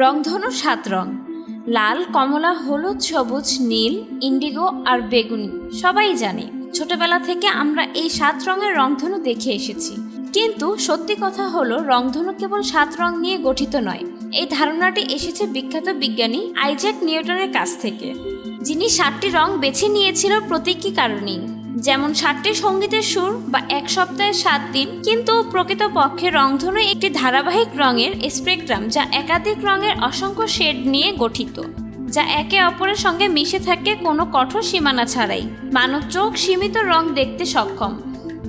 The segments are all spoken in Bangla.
রংধনুর সাত রং। লাল, কমলা, হলুদ, সবুজ, নীল, ইন্ডিগো আর বেগুনি, সবাই জানে। ছোটবেলা থেকে আমরা এই সাত রঙের রংধনু দেখে এসেছি। কিন্তু সত্যি কথা হলো, রংধনু কেবল সাত রং নিয়ে গঠিত নয়। এই ধারণাটি এসেছে বিখ্যাত বিজ্ঞানী আইজ্যাক নিউটনের কাছ থেকে। যিনি সাতটি রং বেছে নিয়েছিল প্রতীকী কারণেই। যেমন সাতটি সঙ্গীতের সুর বা এক সপ্তাহে সাত দিন, কিন্তু প্রকৃতপক্ষে রংধনু একটি ধারাবাহিক রঙের স্পেকট্রাম যা একাধিক রঙের অসংখ্য শেড নিয়ে গঠিত, যা একে অপরের সঙ্গে মিশে থাকে কোনো কঠোর সীমানা ছাড়াই। মানব চোখ সীমিত রং দেখতে সক্ষম,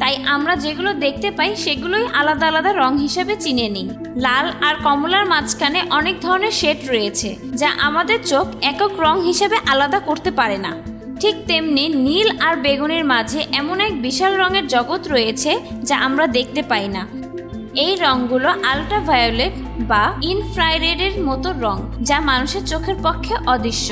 তাই আমরা যেগুলো দেখতে পাই সেগুলোই আলাদা আলাদা রং হিসেবে চিনে নিই। লাল আর কমলার মাঝখানে অনেক ধরনের শেড রয়েছে, যা আমাদের চোখ একক রং হিসেবে আলাদা করতে পারে না। ঠিক তেমনি নীল আর বেগুনের মাঝে এমন এক বিশাল রঙের জগৎ রয়েছে যা আমরা দেখতে পাই না। এই রঙগুলো আল্ট্রাভায়োলেট বা ইনফ্রাইরেডের মতো রং, যা মানুষের চোখের পক্ষে অদৃশ্য।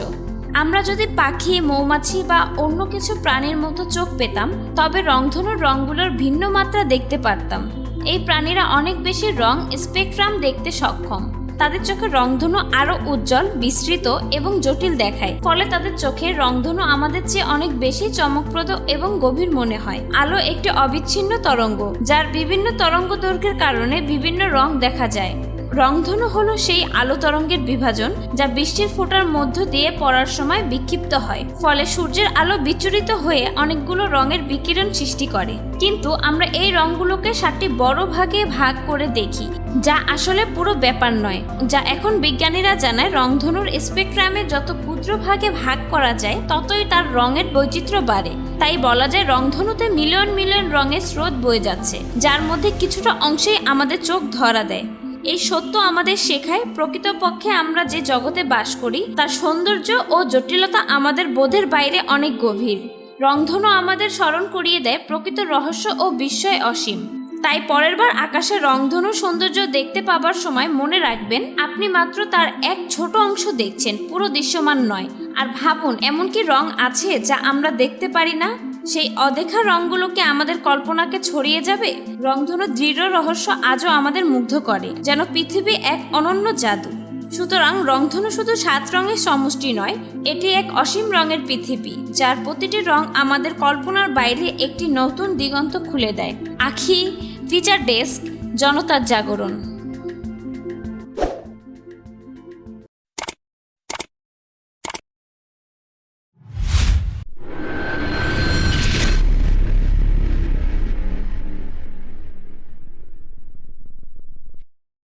আমরা যদি পাখি, মৌমাছি বা অন্য কিছু প্রাণীর মতো চোখ পেতাম, তবে রংধনুর রঙগুলোর ভিন্ন মাত্রা দেখতে পারতাম। এই প্রাণীরা অনেক বেশি রং স্পেকট্রাম দেখতে সক্ষম। তাদের চোখে রংধনু আরও উজ্জ্বল, বিস্তৃত এবং জটিল দেখায়। ফলে তাদের চোখে রংধনু আমাদের চেয়ে অনেক বেশি চমকপ্রদ এবং গভীর মনে হয়। আলো একটি অবিচ্ছিন্ন তরঙ্গ, যার বিভিন্ন তরঙ্গ দৈর্ঘ্যের কারণে বিভিন্ন রং দেখা যায়। রংধনু হলো সেই আলো তরঙ্গের বিভাজন যা বৃষ্টির ফোঁটার মধ্য দিয়ে পড়ার সময় বিক্ষিপ্ত হয়। ফলে সূর্যের আলো বিচলিত হয়ে অনেকগুলো রঙের বিকিরণ সৃষ্টি করে। কিন্তু আমরা এই রঙগুলোকে সাতটি বড় ভাগে ভাগ করে দেখি, যা আসলে পুরো ব্যাপার নয়, যা এখন বিজ্ঞানীরা জানায় রংধনুর স্পেকট্রামে যত ক্ষুদ্র ভাগে ভাগ করা যায়, ততই তার রঙের বৈচিত্র্য বাড়ে। তাই বলা যায় রংধনুতে মিলিয়ন মিলিয়ন রঙের স্রোত বয়ে যাচ্ছে, যার মধ্যে কিছুটা অংশেই আমাদের চোখ ধরা দেয়। এই সত্য আমাদের শেখায়, প্রকৃতপক্ষে আমরা যে জগতে বাস করি, তার সৌন্দর্য ও জটিলতা আমাদের বোধের বাইরে অনেক গভীর। রংধনু আমাদের স্মরণ করিয়ে দেয় প্রকৃত রহস্য ও বিস্ময় অসীম। তাই পরের বার আকাশে রংধনু সৌন্দর্য দেখতে পাবার সময় মনে রাখবেন, আপনি মাত্র তার এক ছোট অংশ দেখছেন, পুরো দৃশ্যমান নয়। আর ভাবুন এমন কি রং আছে যা আমরা দেখতে পারি না? সেই অদেখা রঙগুলোকে আমাদের কল্পনাকে ছড়িয়ে যাবে? রংধনু দৃঢ় রহস্য আজও আমাদের মুগ্ধ করে, যেন পৃথিবী এক অনন্য জাদু। সুতরাং রংধনু শুধু সাত রঙের সমষ্টি নয়, এটি এক অসীম রঙের পৃথিবী, যার প্রতিটি রং আমাদের কল্পনার বাইরে একটি নতুন দিগন্ত খুলে দেয়। আখি, ফিচার ডেস্ক, জনতার জাগরণ।